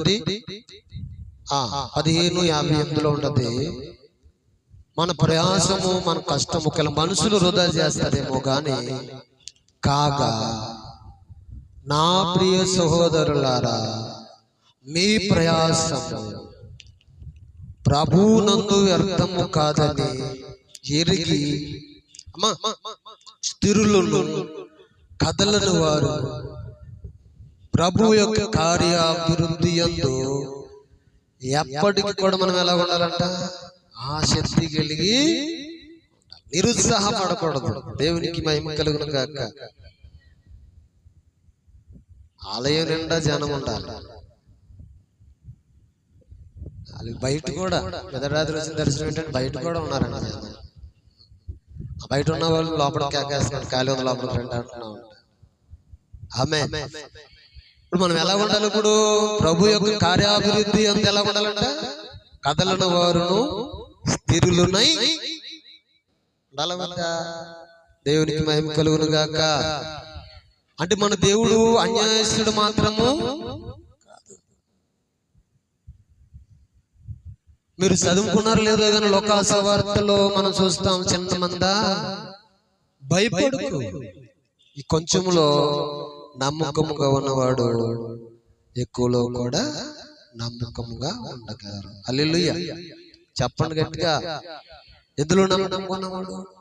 ఒకటి ఆ, పదిహేను యాభై ఎనిమిదిలో ఉంటుంది? మన ప్రయాసము మన కష్టము కల మనుషులు వృధా చేస్తారేమో కానీ కాగా నా ప్రియ సహోదరులారా మీ ప్రయాసము ప్రభునందు వ్యర్థము కాదని ఎరిగి అమ్మా స్థిరులను కదలను వారు ప్రభు యొక్క కార్యాభివృద్ధి ఎందు ఎప్పటికి కూడా మనం ఎలా ఉండాలంట? ఆసక్తి కలిగి నిరుత్సాహపడకూడదు. దేవునికి మహిమ కలుగును కాక ఆలయం నిండా జనం ఉండాలి. వాళ్ళు బయట కూడా. మెదరాత్రి వచ్చిన దర్శనం ఏంటంటే బయట కూడా ఉన్నారండి జనం. ఆ బయట ఉన్న వాళ్ళు లోపల కేకేస్తున్నారు. ఖాళీ ఉంది లోపల అంటున్నాం ఆమె ఇప్పుడు మనం ఎలా ఉండాలి ఇప్పుడు? ప్రభు యొక్క కార్యాభివృద్ధి అంత ఎలా ఉండాలంట? కథలను వారును స్థిరులునై ఉండాలంట దేవునికి మహిమ కలుగును గాక. అంటే మన దేవుడు అన్యాయస్తుడు మాత్రము కాదు. మీరు చదువుకున్నారు లేదో కానీ లోకాస వార్తలో మనం చూస్తాం చిన్న మంద. భయపడుకు ఈ కొంచెంలో నమ్మకముగా ఉన్నవాడు ఎక్కువలో కూడా నమ్మకముగా ఉండగలరు. అల్లు చెప్పండి గట్టిగా. ఎందులో నమ్మకం ఉన్నవాడు?